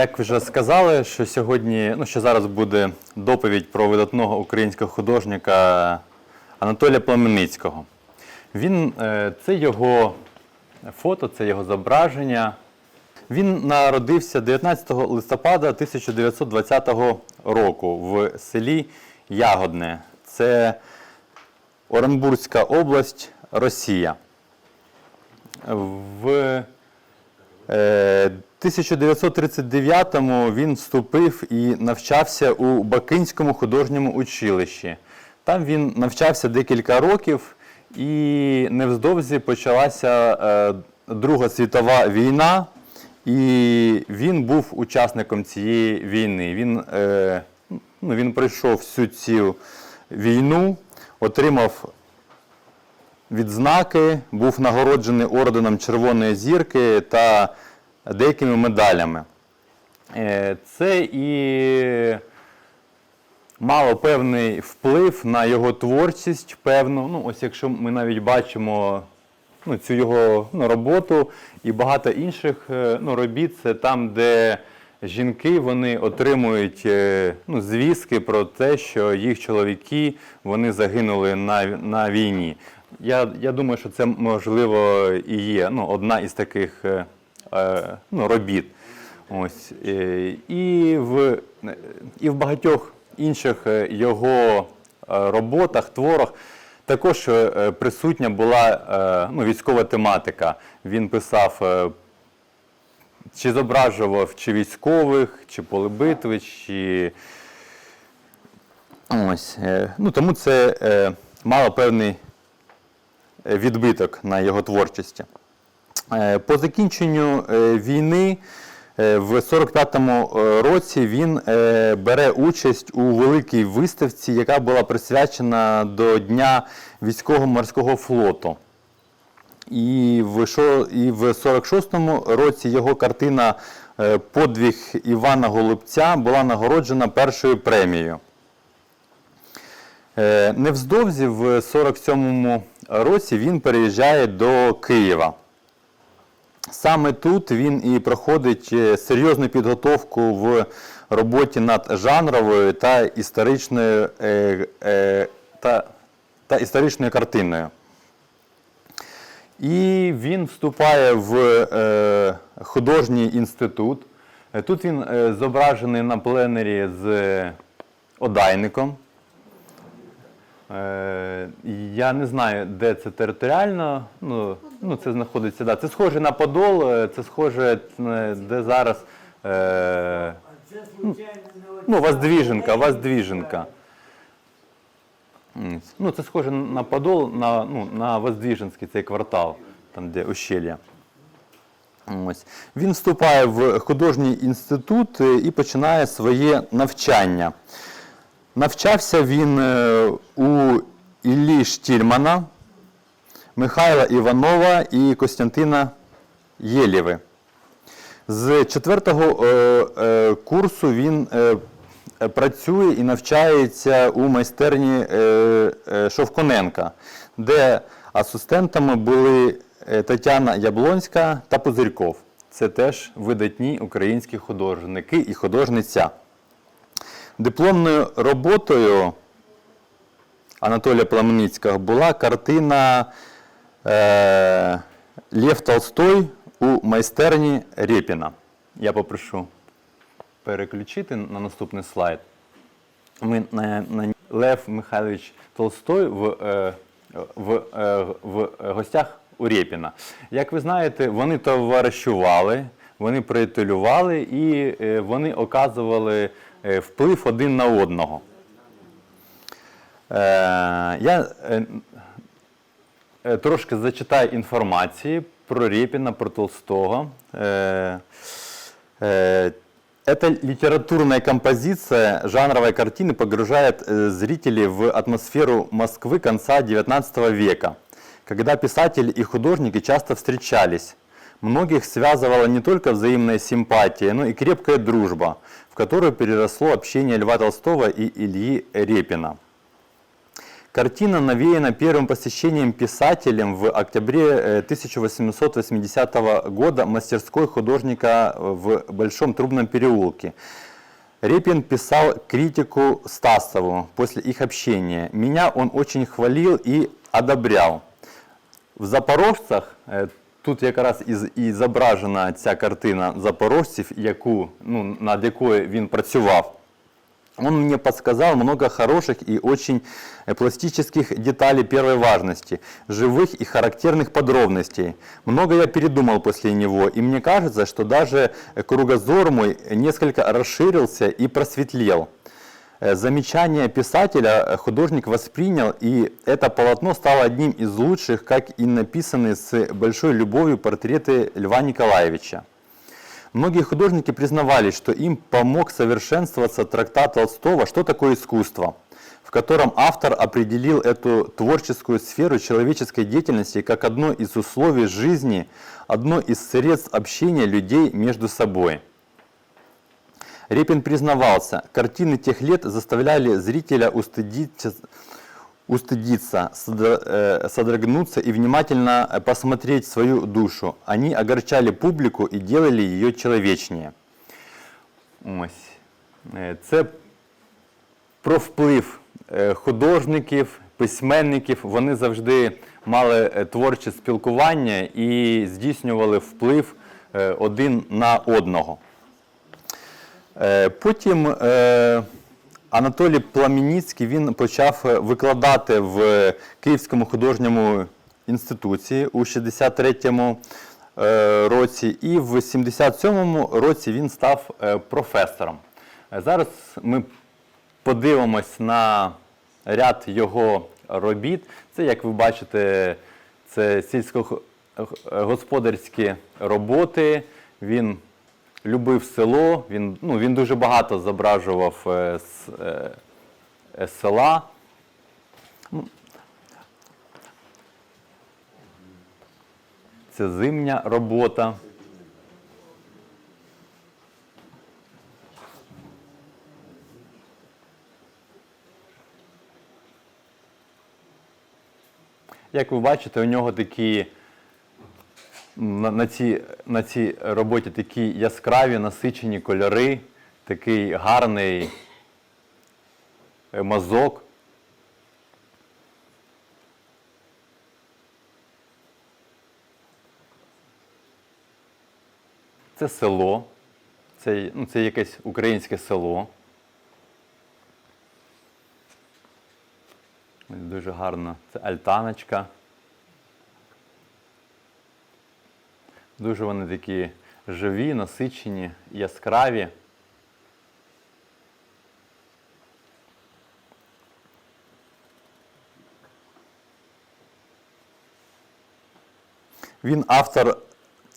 Як вже сказали, що сьогодні, ну що зараз буде доповідь про видатного українського художника Анатолія Пламеницького. Він е, це його фото, це його зображення. Він народився 19 листопада 1920 року в селі Ягодне. Це Оренбурзька область, Росія. В 1939-му він вступив і навчався у Бакинському художньому училищі. Там він навчався декілька років, і невдовзі почалася е, Друга світова війна, і він був учасником цієї війни. Він, е, ну, він пройшов всю цю війну, отримав відзнаки, був нагороджений орденом Червоної зірки та деякими медалями. Е, Це і мало певний вплив на його творчість, певну. Ну, ось якщо ми навіть бачимо ну, цю його ну, роботу і багато інших е, ну, робіт, це там, де жінки вони отримують е, ну, звістки про те, що їх чоловіки вони загинули на, на війні. Я, я думаю, що це можливо і є ну, одна із таких е, е, ну, робіт. Ось. е, І в, і в багатьох інших е, його роботах, творах також присутня була ну, військова тематика. Він писав чи зображував чи військових, чи поле битви, чи ось. Ну, тому це е, мало певний відбиток на його творчості. Е, По закінченню е, війни е, в 45-му е, році він е, бере участь у великій виставці, яка була присвячена до Дня військово-морського флоту. І в, шо- і в 46-му році його картина е, Подвіг Івана Голубця була нагороджена першою премією. Е, Невздовзі в 47-му році він переїжджає до Києва. Саме тут він і проходить е, серйозну підготовку в роботі над жанровою та історичною, е, та, та історичною картиною. І він вступає в художній інститут. Тут він зображений на пленері з одайником. Е, Я не знаю, де це територіально. Ну, ну це знаходиться. Да. Це схоже на Подол, е, це схоже, е, де зараз. Е, ну, Воздвіженка, Воздвіженка. Ну, це схоже на Подол, на, ну, на Воздвіженський цей квартал, там де ущелья. Ось. Він вступає в художній інститут і починає своє навчання. Навчався він е, у Іллі Штільмана, Михайла Іванова і Костянтина Єлєви. З четвертого е, е, курсу він працює і навчається у майстерні Шовконенка, де асистентами були Тетяна Яблонська та Пузирьков. Це теж видатні українські художники і художниця. Дипломною роботою Анатолія Пламеницького була картина е, Лев Толстой у майстерні Рєпіна. Я попрошу переключити на наступний слайд. Ми на, на Лев Михайлович Толстой в, е, в, е, в гостях у Рєпіна. Як ви знаєте, вони товаришували, вони приятелювали і е, вони оказували вплив один на одного. Е, Я е, е, трошки зачитаю інформації про Репина, про Толстого. Э, э, Эта литературная композиция жанровой картины погружает э, зрителей в атмосферу Москвы конца XIX века, когда писатель и художники часто встречались. Многих связывала не только взаимная симпатия, но и крепкая дружба, в которую переросло общение Льва Толстого и Ильи Репина. Картина навеяна первым посещением писателем в октябре э, 1880 года мастерской художника в Большом Трубном переулке. Репин писал критику Стасову после их общения. Меня он очень хвалил и одобрял. В Запорожцях, е, тут якраз і, з- і зображена ця картина запорожців, яку, ну, над якою він працював. Он мне подсказал много хороших и очень э, пластических деталей первой важности, живых и характерных подробностей. Много я передумал после него, и мне кажется, что даже э, кругозор мой несколько расширился и просветлел. Э, Замечание писателя э, художник воспринял, и это полотно стало одним из лучших, как и написанные с большой любовью портреты Льва Николаевича. Многие художники признавались, что им помог совершенствоваться трактат Толстого «Что такое искусство?», в котором автор определил эту творческую сферу человеческой деятельности как одно из условий жизни, одно из средств общения людей между собой. Репин признавался, картины тех лет заставляли зрителя устыдиться, устыдиться, содро- э, содрогнуться и внимательно э, посмотреть в свою душу. Они огорчали публику и делали ее человечнее. Ось. Е, Це про вплив е, художників, письменників. Вони завжди мали е, творче спілкування і здійснювали вплив е, один на одного. Е, Потім е, Анатолій Пламініцький він почав е, викладати в Київському художньому інституті у 63-му е, році, і в 77-му році він став професором. Зараз ми подивимось на ряд його робіт. Це, як ви бачите, це сільськогосподарські роботи. Він любив село, він, ну, він дуже багато зображував е, з, е, е, села. Це зимня робота. Як ви бачите, у нього такі на, на, цій, на цій роботі такі яскраві насичені кольори, такий гарний мазок. Це село, це, ну, це якесь українське село. Дуже гарно. Це альтаночка. Дуже вони такі живі, насичені, яскраві. Він автор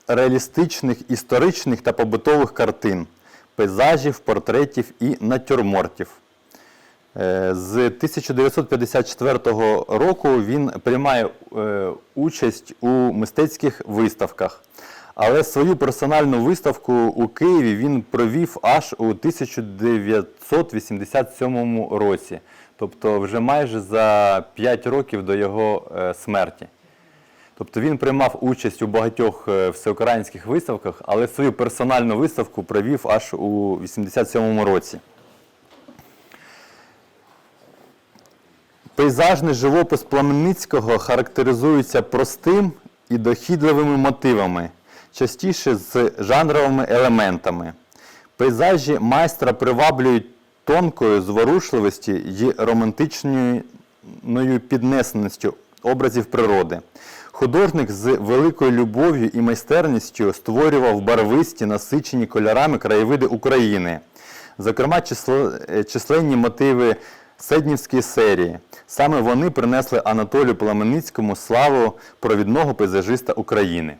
реалістичних, історичних та побутових картин, пейзажів, портретів і натюрмортів. Е, З 1954 року він приймає е, участь у мистецьких виставках. Але свою персональну виставку у Києві він провів аж у 1987 році, тобто вже майже за 5 років до його е, смерті. Тобто він приймав участь у багатьох е, всеукраїнських виставках, але свою персональну виставку провів аж у 87 році. Пейзажний живопис Пламенницького характеризується простим і дохідливими мотивами, частіше з жанровими елементами. Пейзажі майстра приваблюють тонкою зворушливості й романтичною піднесеністю образів природи. Художник з великою любов'ю і майстерністю створював барвисті, насичені кольорами краєвиди України, зокрема е, численні мотиви Седнівської серії. Саме вони принесли Анатолію Пламеницькому славу провідного пейзажиста України.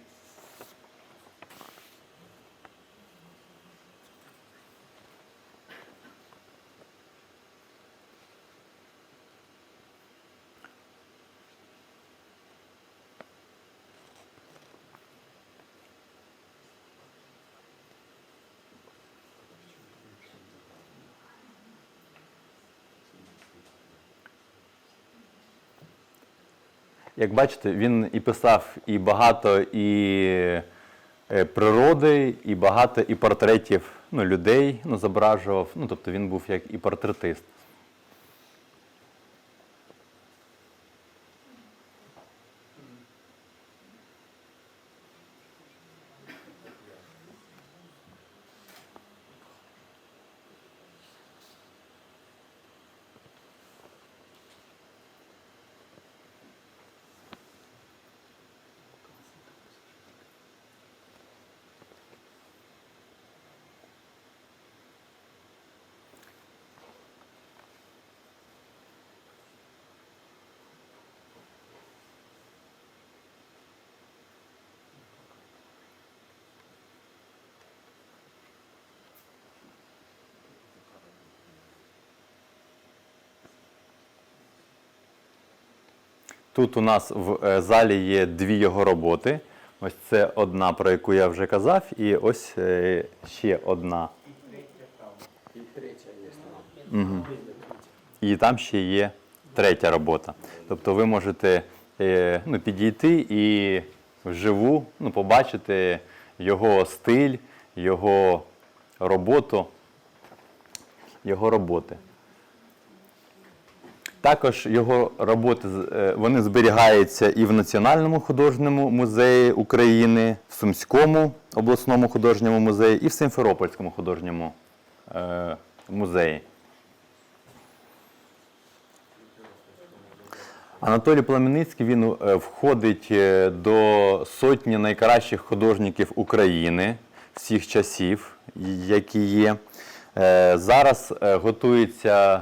Як бачите, він і писав і багато і е, природи, і багато і портретів ну, людей ну, зображував. Ну, тобто він був як і портретист. Тут у нас в е, залі є дві його роботи. Ось це одна, про яку я вже казав, і ось е, ще одна. І третя є. І там ще є третя робота. Тобто ви можете е, ну, підійти і вживу ну, побачити його стиль, його роботу, його роботи. Також його роботи е, вони зберігаються і в Національному художньому музеї України, в Сумському обласному художньому музеї і в Симферопольському художньому е, музеї. Анатолій Пламеницький він е, входить до сотні найкращих художників України всіх часів, які є. Зараз готується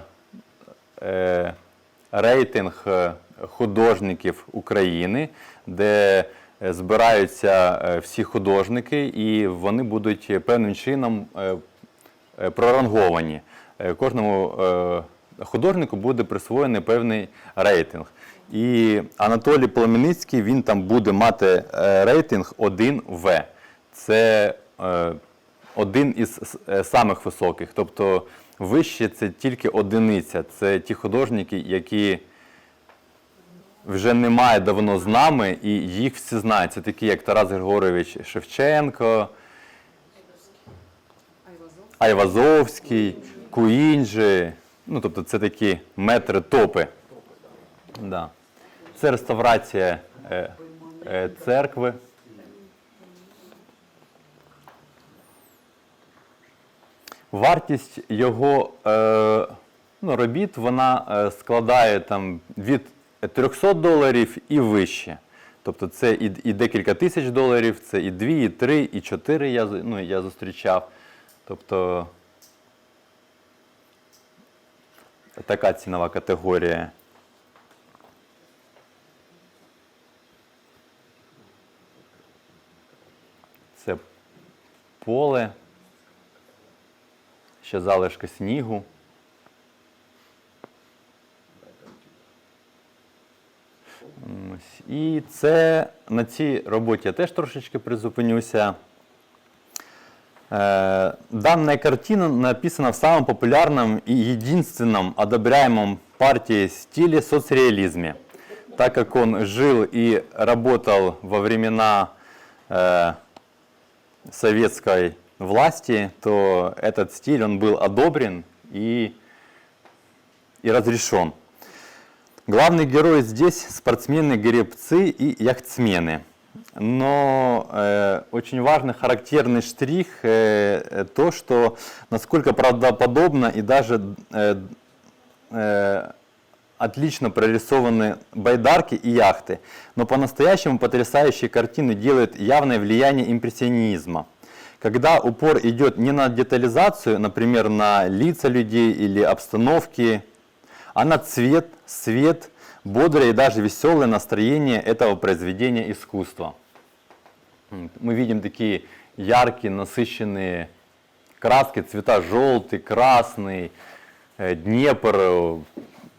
рейтинг е, художників України, де е, збираються е, всі художники, і вони будуть певним чином проранговані. Кожному художнику буде присвоєний певний рейтинг. І Анатолій Пламеницький він там буде мати рейтинг 1В. Це один із самих високих. Тобто вище це тільки одиниця. Це ті художники, які вже немає давно з нами, і їх всі знають. Це такі, як Тарас Григорович Шевченко, Айвазовський, Куінджи. Ну, тобто це такі метри топи. Да. Це реставрація е, е, церкви. Вартість його е, ну, робіт вона е, складає там, від 300 доларів і вище. Тобто це і, і декілька тисяч доларів, це і 2, і 3, і 4 я, ну, я зустрічав. Тобто така цінова категорія. Це поле, ще залишки снігу. І це на цій роботі я теж трошечки призупинюся. Э, Данная картина написана в самом популярном и единственном одобряемом партией стиле соцреализме, так как он жил и работал во времена э, советской власти, то этот стиль он был одобрен и, и разрешен. Главные герои здесь спортсмены, гребцы и яхтсмены. Но э, очень важный характерный штрих э, э, то, что насколько правдоподобно и даже э, э, отлично прорисованы байдарки и яхты. Но по-настоящему потрясающие картины делают явное влияние импрессионизма. Когда упор идет не на детализацию, например, на лица людей или обстановки, а на цвет, свет, бодрое и даже веселое настроение этого произведения искусства. Мы видим такие яркие, насыщенные краски, цвета желтый, красный, э, Днепр, э,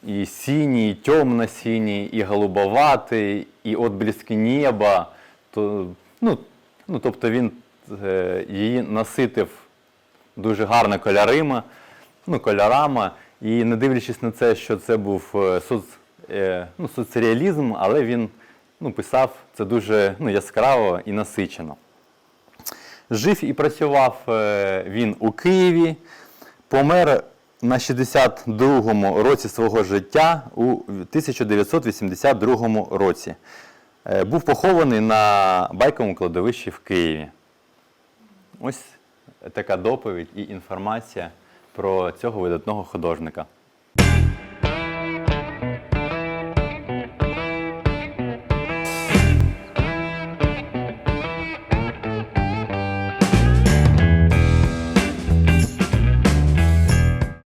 и синий, и темно-синий, и голубоватий, і отблиски неба. То, ну, ну, тобто він її наситив дуже гарно кольорима, ну, кольорами. І не дивлячись на це, що це був е, соц, е, ну, соцреалізм, але він ну, писав це дуже ну, яскраво і насичено. Жив і працював е, він у Києві, помер на 62-му році свого життя у 1982 році. Е, Був похований на байковому кладовищі в Києві. Ось така доповідь і інформація про цього видатного художника.